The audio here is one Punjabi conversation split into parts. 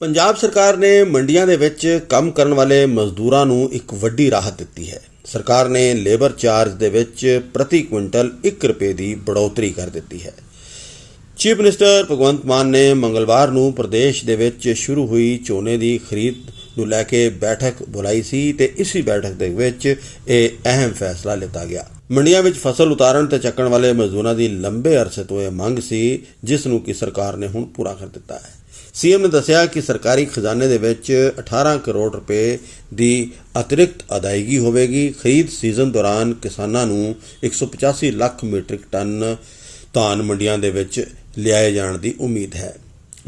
ਪੰਜਾਬ ਸਰਕਾਰ ਨੇ ਮੰਡੀਆਂ ਦੇ ਵਿੱਚ ਕੰਮ ਕਰਨ ਵਾਲੇ ਮਜ਼ਦੂਰਾਂ ਨੂੰ ਇੱਕ ਵੱਡੀ ਰਾਹਤ ਦਿੱਤੀ ਹੈ। ਸਰਕਾਰ ਨੇ ਲੇਬਰ ਚਾਰਜ ਦੇ ਵਿੱਚ ਪ੍ਰਤੀ ਕੁਇੰਟਲ 1 ਰੁਪਏ ਦੀ ਬੜੋਤਰੀ ਕਰ ਦਿੱਤੀ ਹੈ। ਚੀਫ ਮਿਨਿਸਟਰ ਭਗਵੰਤ ਮਾਨ ਨੇ ਮੰਗਲਵਾਰ ਨੂੰ ਪ੍ਰਦੇਸ਼ ਦੇ ਵਿੱਚ ਸ਼ੁਰੂ ਹੋਈ ਝੋਨੇ ਦੀ ਖਰੀਦ ਨੂੰ ਲੈ ਕੇ ਬੈਠਕ ਬੁਲਾਈ ਸੀ ਤੇ ਇਸੇ ਬੈਠਕ ਦੇ ਵਿੱਚ ਇਹ ਅਹਿਮ ਫੈਸਲਾ ਲਿੱਤਾ ਗਿਆ। ਮੰਡੀਆਂ ਵਿੱਚ ਫਸਲ ਉਤਾਰਨ ਤੇ ਚੱਕਣ ਵਾਲੇ ਮਜ਼ਦੂਰਾਂ ਦੀ ਲੰਬੇ ਅਰਸੇ ਤੋਂ ਇਹ ਮੰਗ ਸੀ, ਜਿਸ ਨੂੰ ਕਿ ਸਰਕਾਰ ਨੇ ਹੁਣ ਪੂਰਾ ਕਰ ਦਿੱਤਾ ਹੈ। ਸੀਐਮ ਨੇ ਦੱਸਿਆ ਕਿ ਸਰਕਾਰੀ ਖਜ਼ਾਨੇ ਦੇ ਵਿੱਚ 18 ਕਰੋੜ ਰੁਪਏ ਦੀ ਅਤਿਰਿਕਤ ਅਦਾਇਗੀ ਹੋਵੇਗੀ। ਖਰੀਦ ਸੀਜ਼ਨ ਦੌਰਾਨ ਕਿਸਾਨਾਂ ਨੂੰ 185 ਲੱਖ ਮੀਟ੍ਰਿਕ ਟਨ ਧਾਨ ਮੰਡੀਆਂ ਦੇ ਵਿੱਚ ਲਿਆਏ ਜਾਣ ਦੀ ਉਮੀਦ ਹੈ।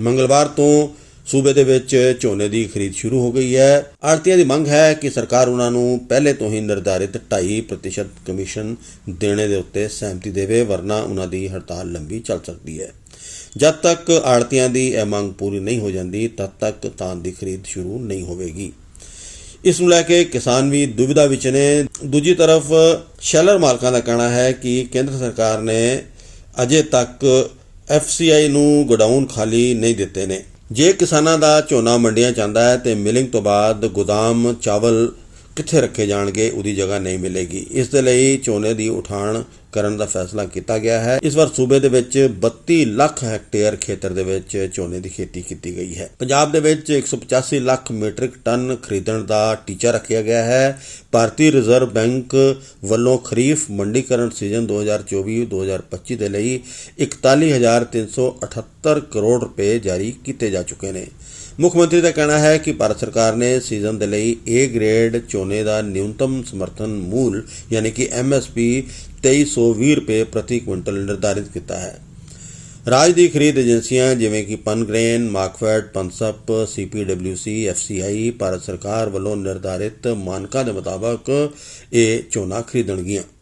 ਮੰਗਲਵਾਰ ਤੋਂ ਸੂਬੇ ਦੇ ਵਿੱਚ ਝੋਨੇ ਦੀ ਖਰੀਦ ਸ਼ੁਰੂ ਹੋ ਗਈ ਹੈ। ਆੜਤੀਆਂ ਦੀ ਮੰਗ ਹੈ ਕਿ ਸਰਕਾਰ ਉਹਨਾਂ ਨੂੰ ਪਹਿਲੇ ਤੋਂ ਹੀ ਨਿਰਧਾਰਿਤ 2.5% ਕਮਿਸ਼ਨ ਦੇਣੇ ਦੇ ਉੱਤੇ ਸਹਿਮਤੀ ਦੇਵੇ, ਵਰਨਾ ਉਹਨਾਂ ਦੀ ਹੜਤਾਲ ਲੰਬੀ ਚੱਲ ਸਕਦੀ ਹੈ। ਜਦ ਤੱਕ ਆੜਤੀਆਂ ਦੀ ਇਹ ਮੰਗ ਪੂਰੀ ਨਹੀਂ ਹੋ ਜਾਂਦੀ, ਤਦ ਤੱਕ ਧਾਨ ਦੀ ਖਰੀਦ ਸ਼ੁਰੂ ਨਹੀਂ ਹੋਵੇਗੀ। ਇਸ ਨੂੰ ਲੈ ਕੇ ਕਿਸਾਨ ਵੀ ਦੁਵਿਧਾ ਵਿੱਚ ਨੇ। ਦੂਜੀ ਤਰਫ ਸ਼ੈਲਰ ਮਾਲਕਾਂ ਦਾ ਕਹਿਣਾ ਹੈ ਕਿ ਕੇਂਦਰ ਸਰਕਾਰ ਨੇ ਅਜੇ ਤੱਕ ਐਫਸੀਆਈ ਨੂੰ ਗੋਡਾਊਨ ਖਾਲੀ ਨਹੀਂ ਦਿੱਤੇ ਨੇ। ਜੇ ਕਿਸਾਨਾਂ ਦਾ ਝੋਨਾ ਮੰਡੀਆਂ ਜਾਂਦਾ ਹੈ ਤੇ ਮਿਲਿੰਗ ਤੋਂ ਬਾਅਦ ਗੋਦਾਮ ਚਾਵਲ ਕਿੱਥੇ ਰੱਖੇ ਜਾਣਗੇ, ਉਹਦੀ ਜਗ੍ਹਾ ਨਹੀਂ ਮਿਲੇਗੀ। ਇਸ ਦੇ ਲਈ ਝੋਨੇ ਦੀ ਉਠਾਣ ਕਰਨ ਦਾ ਫੈਸਲਾ ਕੀਤਾ ਗਿਆ ਹੈ। ਇਸ ਵਾਰ ਸੂਬੇ ਦੇ ਵਿੱਚ 32 ਲੱਖ ਹੈਕਟੇਅਰ ਖੇਤਰ ਦੇ ਵਿੱਚ ਝੋਨੇ ਦੀ ਖੇਤੀ ਕੀਤੀ ਗਈ ਹੈ। ਪੰਜਾਬ ਦੇ ਵਿੱਚ 185 ਲੱਖ ਮੀਟ੍ਰਿਕ ਟਨ ਖਰੀਦਣ ਦਾ ਟੀਚਾ ਰੱਖਿਆ ਗਿਆ ਹੈ। ਭਾਰਤੀ ਰਿਜ਼ਰਵ ਬੈਂਕ ਵੱਲੋਂ ਖਰੀਫ ਮੰਡੀਕਰਨ ਸੀਜ਼ਨ 2024-2025 ਦੇ ਲਈ 41378 ਕਰੋੜ ਰੁਪਏ ਜਾਰੀ ਕੀਤੇ ਜਾ ਚੁੱਕੇ ਨੇ। ਮੁੱਖ ਮੰਤਰੀ ਦਾ ਕਹਿਣਾ ਹੈ ਕਿ ਭਾਰਤ ਸਰਕਾਰ ਨੇ ਸੀਜ਼ਨ ਦੇ ਲਈ A ਗ੍ਰੇਡ ਝੋਨੇ ਦਾ ਨਿਊਨਤਮ ਸਮਰਥਨ ਮੂਲ, ਯਾਨੀ ਕਿ MSP 2320 ਰੁਪਏ ਪ੍ਰਤੀ ਕੁਇੰਟਲ ਨਿਰਧਾਰਿਤ ਕੀਤਾ ਹੈ। ਰਾਜ ਦੀ ਖਰੀਦ ਏਜੰਸੀਆਂ ਜਿਵੇਂ ਕਿ ਪਨਗ੍ਰੇਨ ਮਾਰਕਫੈਡ ਪਨਸਪ ਸੀਪੀਡਬਲਿਊਸੀ ਐਫਸੀਆਈ ਭਾਰਤ ਸਰਕਾਰ ਵੱਲੋਂ ਨਿਰਧਾਰਿਤ ਮਾਨਕਾਂ ਦੇ ਮੁਤਾਬਕ ਇਹ ਝੋਨਾ ਖਰੀਦਣਗੀਆਂ।